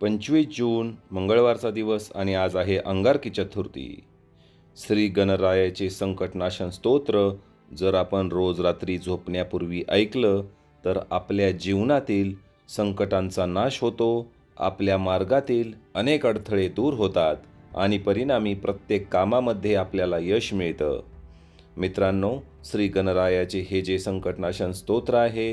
पंचवीस जून मंगळवारचा दिवस आणि आज आहे अंगारकी चतुर्थी. श्री गणरायाचे संकटनाशन स्तोत्र जर आपण रोज रात्री झोपण्यापूर्वी ऐकलं तर आपल्या जीवनातील संकटांचा नाश होतो आपल्या मार्गातील अनेक अडथळे दूर होतात आणि परिणामी प्रत्येक कामामध्ये आपल्याला यश मिळतं. मित्रांनो श्री गणरायाचे हे जे संकटनाशन स्तोत्र आहे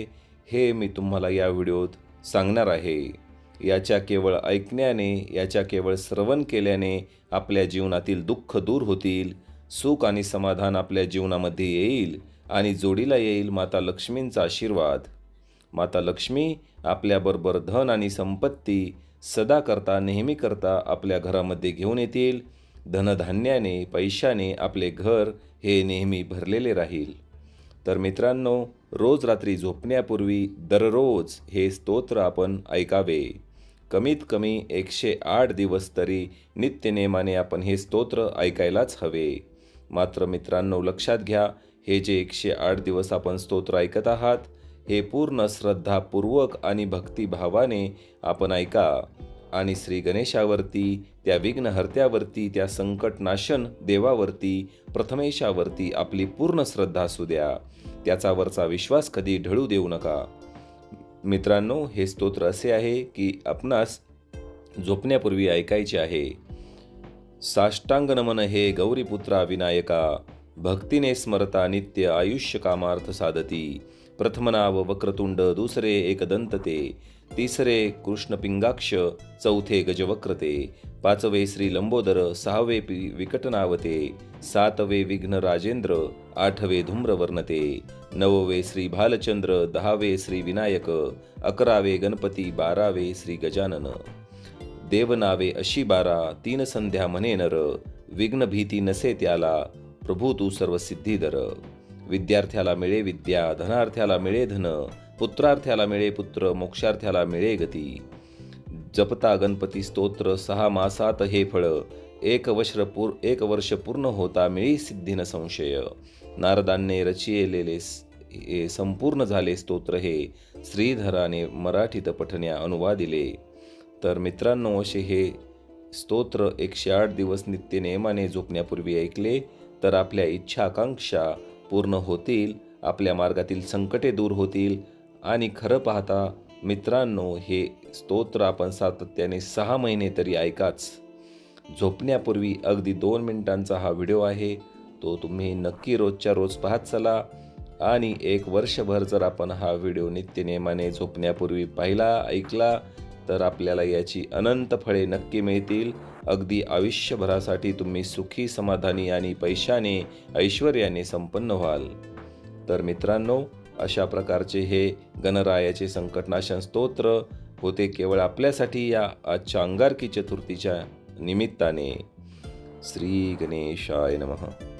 हे मी तुम्हाला या व्हिडिओत सांगणार आहे. याच्या केवळ ऐकण्याने याच्या केवळ श्रवण केल्याने आपल्या जीवनातील दुःख दूर होतील सुख आणि समाधान आपल्या जीवनामध्ये येईल आणि जोडीला येईल माता लक्ष्मींचा आशीर्वाद. माता लक्ष्मी आपल्याबरोबर धन आणि संपत्ती सदा करता नेहमी करता आपल्या घरामध्ये घेऊन येतील. धनधान्याने पैशाने आपले घर हे नेहमी भरलेले राहील. तर मित्रांनो रोज रात्री झोपण्यापूर्वी दररोज हे स्तोत्र आपण ऐकावे. कमीत कमी एकशे आठ दिवस तरी नित्यनेमाने आपण हे स्तोत्र ऐकायलाच हवे. मात्र मित्रांनो लक्षात घ्या हे जे एकशे आठ दिवस आपण स्तोत्र ऐकत आहात हे पूर्ण श्रद्धापूर्वक आणि भक्तिभावाने आपण ऐका. आणि श्री गणेशावरती त्या विघ्नहर्त्यावरती त्या संकटनाशन देवावरती प्रथमेशावरती आपली पूर्ण श्रद्धा असू द्या. त्याचावरचा विश्वास कधी ढळू देऊ नका. मित्रांनो हे स्तोत्र असे आहे की आपणास झोपण्यापूर्वी ऐकायचे आहे साष्टांग नमन हे गौरीपुत्रा विनायका भक्तीने स्मरता नित्य आयुष्य कामार्थ साधती. प्रथम नाव वक्रतुंड दुसरे एकदंतते तिसरे कृष्णपिंगाक्ष चौथे गजवक्रते पाचवे श्री लंबोदर सहावे पि- विकटनावते सातवे विघ्न राजेंद्र आठवे धूम्रवर्णते नववे श्री भालचंद्र दहावे श्री विनायक अकरावे गणपती बारावे श्री गजानन. देवनावे अशी बारा तीन संध्या म्हणे नर विघ्न भीती नसे त्याला प्रभू तू सर्व सिद्धीधर विद्यार्थ्याला मिळे विद्या धनार्थ्याला मिळे धन पुत्रार्थ्याला मिळे पुत्र मोक्षार्थ्याला मिळे गती. जपता गणपती स्तोत्र सहा मासात हे फळ. एक वर्ष पूर एक वर्ष पूर्ण होता मिळी सिद्धीन संशय. नारदांनी रचिलेले हे संपूर्ण झाले स्तोत्र हे. श्रीधराने मराठीत पठण्या अनुवादिले. तर मित्रांनो असे हे स्तोत्र एकशे आठ दिवस नित्य नियमाने झोपण्यापूर्वी ऐकले. तर आपल्या इच्छा आकांक्षा पूर्ण होतील आपल्या मार्गातील संकटे दूर होतील. आणि खरं पाहता मित्रांनो हे स्तोत्र आपण सातत्याने सहा महिने तरी ऐकाच. झोपण्यापूर्वी अगदी दोन मिनिटांचा हा व्हिडिओ आहे तो तुम्ही नक्की रोजच्या रोज पाहत चला. आणि एक वर्षभर जर आपण हा व्हिडिओ नित्यनेमाने झोपण्यापूर्वी पाहिला ऐकला तर आपल्याला याची अनंत फळे नक्की मिळतील. अगदी आयुष्यभरासाठी तुम्ही सुखी समाधानी आणि पैशाने ऐश्वर्याने संपन्न व्हाल. तर मित्रांनो अशा प्रकारचे हे गणरायाचे संकटनाशन स्तोत्र होते केवळ आपल्यासाठी या आजच्या अंगारकी चतुर्थीच्या निमित्ताने. श्री गणेशाय नमः.